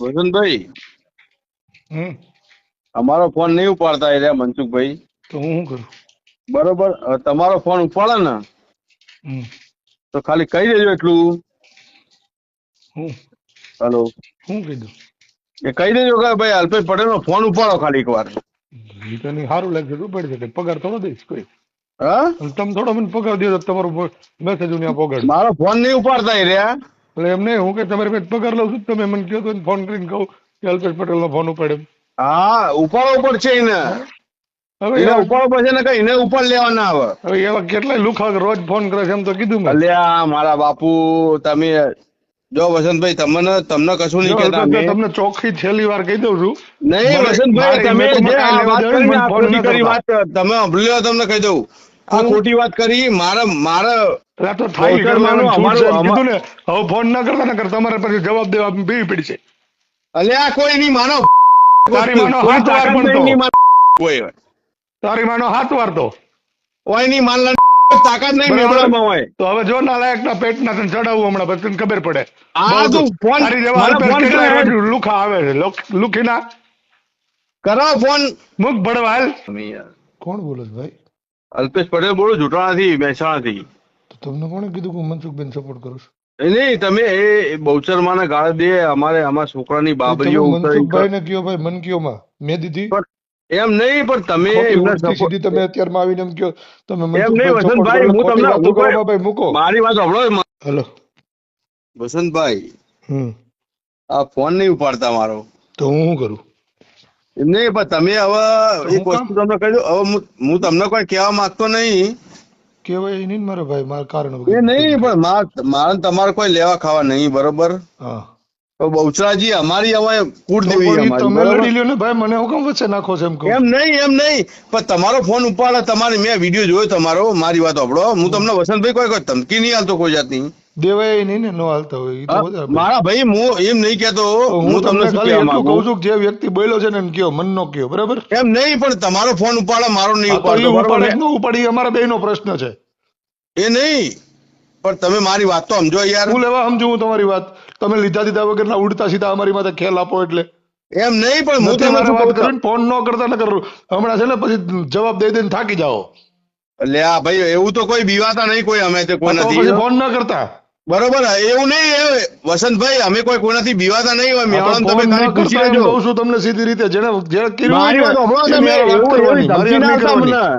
વસંતભાઈ અમારો ફોન નહીં ઉપાડતા એટલે મનસુખભાઈ. તો હું કરું? બરોબર તમારો ફોન ઉપાડે ને તો ખાલી કહી દેજો એટલું. હેલો. શું કીધું એ કહી દેજો કે ભાઈ અલ્પેશ પટેલ નો ફોન ઉપાડો ખાલી એકવાર. ઈ તને સારું લાગશે તો પડી શકે પગાર થોડો દઈશ કોઈ? હા? તમે થોડો મને પગાર દો તમારો મેસેજ હું પગાર મારો ફોન નહીં ઉપાડતા એ રહ્યા. એટલે એમ નહીં હું કે તમારી પાસે પગાર લઉં છું તમે. મને કહો તો ફોન કરીને કહું કે અલ્પેશ પટેલ નો ફોન ઉપાડે હા ઉપાડવો પડશે એને. હવે એને ઉપાડવો પડશે ને કઈ એને ઉપાડ લેવા આવે હવે એવા કેટલાય લુખા રોજ ફોન કરે છે એમ તો કીધું મેં. અલ્યા મારા બાપુ તમે જો વસંતભાઈ તમને તમને કશું નહીં કહેતા તમને ચોખ્ખી છેલ્લી વાર કહી દઉં છું. નહીં વસંતભાઈ તમે જે વાત કરી વાત તમે સાંભળી તમને કહી દઉં. આ ખોટી વાત કરી મારા મારા તો થાય કરવાનું કીધું ને હવે ફોન ના કરતા ને કરતા તમારે પછી જવાબ દેવા બીવી પડી છે. અલ્યા કોઈ નહીં માનો તારી માનો હાથ વાર તાકાત પણ તો. નહીં તારી માનો હાથ વારતો કોઈ નહીં માનલા તાકાત નહીં બરાબર. હોય. તો હવે જો નાલાયક ના પેટ ના તને ચડાવવું હમણાં પછી તને ખબર પડે. આ તું ફોન- તારી જેવા લુખા આવે છે? લુખી લુખીના? કરો ફોન મુખ ભડવા હાલ તમે યાર. કોણ બોલો ભાઈ? અલ્પેશ પટેલ બોલું જુટાણાથી મહેસાણાથી. તમને કોણે કીધું કે મનસુખબેન સપોર્ટ કરું છું? નહીં તમે એ બહુચર માને ગાળ દે અમારે અમારા છોકરાની બાબરીઓ મનસુખભાઈ ને કયો ભાઈ મન કયો માં? મેં દીધી? એમ નહીં પણ તમે સીધી તમે અત્યારમાં આવીને એમ કયો તમે એમ નહીં વસંતભાઈ હું તમને ભાઈ મૂકો. મારી વાત સાંભળો હેલો. વસંતભાઈ હમ. આ ફોન નહીં ઉપાડતા મારો. તો હું શું કરું? નહીં પણ તમે હવે એક વસ્તુ તમને કહી હવે હું- તમને કોઈ કહેવા માંગતો નહીં. કહેવાય નહીં મારો ભાઈ મારા કારણ એ નહીં પણ મારે તમારે કોઈ લેવા ખાવા નહીં બરોબર? હા. તો બહુચરાજી અમારી હવે કુળ દેવી અમારી તમે લડી લ્યો ને ભાઈ મને હું કેમ વચ્ચે નાખો છો એમ કહું. એમ નહીં એમ નહીં. પણ તમારો ફોન ઉપાડે તમારી મેં વીડિયો જોયો તમારો મારી વાત આપડો હું તમને વસંતભાઈ કોઈ કોઈ ધમકી નહીં આલતો કોઈ જાતની. દેવાય નહીં ને નો હાલતા હોય મારા ભાઈ હું એમ નહીં કેતો હું તમને કહું છું જે વ્યક્તિ બોલ્યો છે ને કયો મન નો કયો બરાબર? એમ નહીં પણ તમારો ફોન ઉપાડે મારો નહીં બરોબર ઉપાડે ને? કે ન ઉપાડે પ્રશ્ન છે. એ નહીં પણ તમે મારી વાત તો સમજો યાર. હું લેવા સમજુ હું તમારી વાત? તમે લીધા દીધા વગરના ઉડતા સીધા અમારી માથે ખેલ આપો એટલે. એમ નહીં પણ હું શું વાત કરીને ફોન ન કરતા ન કરું. હમણાં છે ને પછી જવાબ દઈ દઈને થાકી જાઓ. લે આ ભાઈ એવું તો કોઈ બીવાતા નહીં કોઈ અમે તે કોઈ નથી. ફોન ન કરતા. બરોબર એવું નહીં એ વસંતભાઈ અમે કોઈ કોઈનાથી બીવાતા નહીં હોય આ તમે ખાલી પૂછી લેજો. કહું છું તમને સીધી રીતે. જેને જે કર્યું મારી વાત સાંભળો તમે એવું ધમકી ના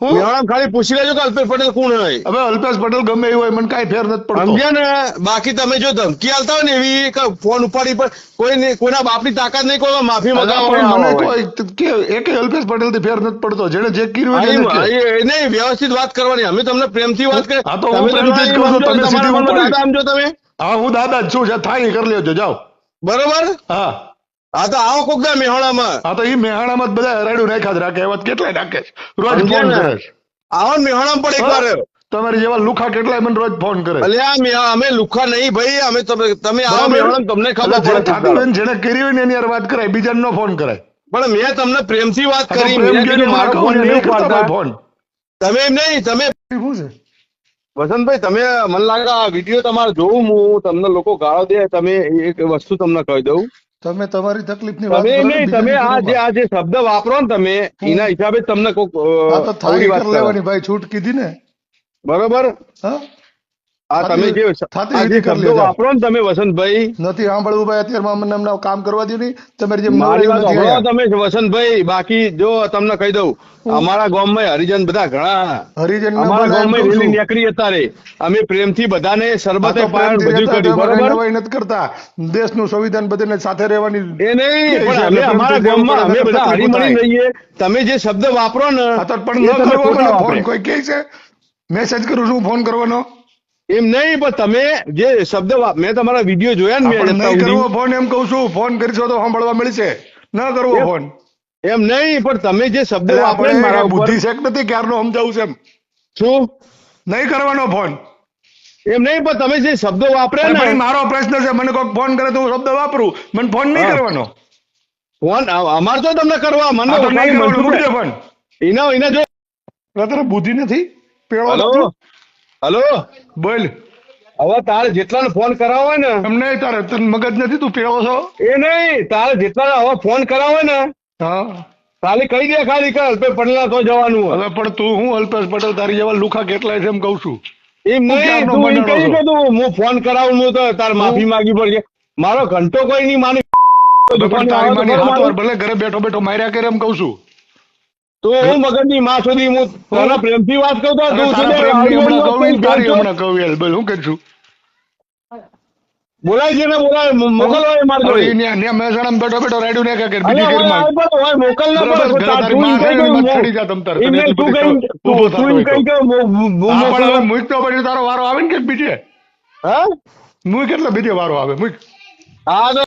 ખાલી પૂછી લેજો કે અલ્પેશ પટેલ કોણ હોય. હવે અલ્પેશ પટેલ ગમે એવું હોય મને કાંઈ ફેર નથી પડતો. સમજ્યા ને? બાકી તમે જો ધમકી આલતા હોય ને એવી ફોન ઉપાડી પર કોઈ કોઈના બાપની તાકાત નહીં કોઈ માફી મગાવવા કે એકે અલ્પેશ પટેલથી ફેર નથી પડતો. જેને જે કર્યું એ- નહીં વ્યવસ્થિત વાત કરવાની. અમે તમને પ્રેમથી વાત કરી હા, તો હું પ્રેમથી જ કહું છું, તમે સીધી સમજો તમે. હા હું દાદા જ છું થાય કરી લેજો જાઓ. બરોબર? હા. હા તો આવો કોક દા મેહોણામાં હા તો ઈ મેહાણામાં બધા હરાડ્યું નાખ્યા રાખે એવા કેટલાય નાખે છે? રોજ ફોન કરે છે. આવો ને મેહોણામાં પણ એકવાર? તમારી જેવા લુખા કેટલાય મને રોજ ફોન કરે છે. આ અમે લુખા નહીં ભાઈ અમે તમે તમે આવો બરાબર? તમને ખબર પડે થતું ને, જેને કરી હોય ને એની વાત કરાય બીજાને નો ફોન કરાય. પણ મેં તમને પ્રેમથી વાત કરી મેં કીધું મારો ફોન નહીં ઉપાડતા? ફોન તમે એમ નહીં તમે શું છે? વસંતભાઈ તમે મને લાગે આ વીડિયો તમારે જોઉં હું તમને લોકો ગાળો દે તમે એક વસ્તુ તમને કહી દઉં. તમે તમારી તકલીફની વાત તમે નહીં તમે આ જે આ જે શબ્દ વાપરો ને તમે એના હિસાબે તમને કોઈ તો વાત લેવાની ભાઈ છૂટ કીધી ને. બરોબર? હા? આ તમે જે શબ્દો લેજો. વાપરો ને તમે વસંતભાઈ. નથી સાંભળવું ભાઈ અત્યારમાં અમને હમણાં કામ કરવા દો નહીં. જે મારી વાત સાંભળો તમે વસંતભાઈ. બાકી જો તમને કહી દઉં અમારા ગામમાં હરિજન બધા ઘણા. હરિજન અમારા ગામમાં રેલી નીકળી હતા રે અમે પ્રેમથી બધાને સરબતે તો પાયણ બધું કર્યું બરોબર? નથી કરતા. દેશનું સંવિધાન બધાને સાથે રહેવાની એ નહીં પણ અમે અમારા ગામમાં અમે બધા તકલીફો રહીએ. તમે જે શબ્દ વાપરો ને પણ ન કરવો કોઈ કહે છે? મેસેજ કરું છું ફોન કરવાનો. એમ નહીં પણ તમે જે શબ્દ મેં તમારા વીડિયો જોયા ને મેં નહીં કરવો ફોન એમ કહું છું. ફોન કરશો તો સાંભળવા મળશે. ન કરવો ફોન. એમ નહીં પણ તમે જે શબ્દ વાપરે મારા બુદ્ધિ શેક નથી ક્યારનો સમજાવું છે એમ. શું? નહીં કરવાનો ફોન. એમ નહીં પણ તમે જે શબ્દો વાપરે ને મારો પ્રશ્ન છે. મને કોઈ ફોન કરે તો હું શબ્દ વાપરું. મને ફોન નહીં કરવાનો. ફોન અમાર તો તમને કરવા મને ફોન એના એના જો બુદ્ધિ નથી. પેળો હલો? બોલ. હવે તારે જેટલાને ફોન કરાવો હોય ને. એમ નહીં તારે તને મગજ નથી તું પીવો છો? એ નહીં તારે જેટલાને હવે ફોન કરાવો હોય ને. હા. ખાલી કહી દે ખાલી કે અલ્પેશ પટેલ તો જવાનું હવે પણ તું હું અલ્પેશ પટેલ તારી જેવા લુખા કેટલા છે એમ કહું છું. એમ નહીં ક્યારનો તું એમ કહી? કે તું હું ફોન કરાવું હું તો તાર માફી માંગી પડશે. મારો ઘંટો કોઈ નહીં માની. તારી માની હાથ ભલે ઘરે બેઠો બેઠો માર્યા કરે એમ કહું છું. તો હું મગજની માં સુધી હું તને પ્રેમથી વાત કરતો અરે તું તારા હમણાં કહું વાત તારી કરી. હમણાં કહું યાર બોલ હું કહું છું બોલાય છે ને બોલાય મોકલ હોય માર જોડે. ન્યા- ન્યા બેઠો બેઠો રેડ્યું ને કે બીજી હોય, ઘરમાં હોય, મોકલ ના પડે. ઘરે તારી માં એમ છે કહી ને, દે, એમાં હું- ચડી જા તમ તારે. તું કઈ તું- તું તો. કહી કે પણ હવે તો પછી તારો વારો આવે ને કે બીજે હા? મૂક એટલે બીજે વારો આવે મૂક હા તો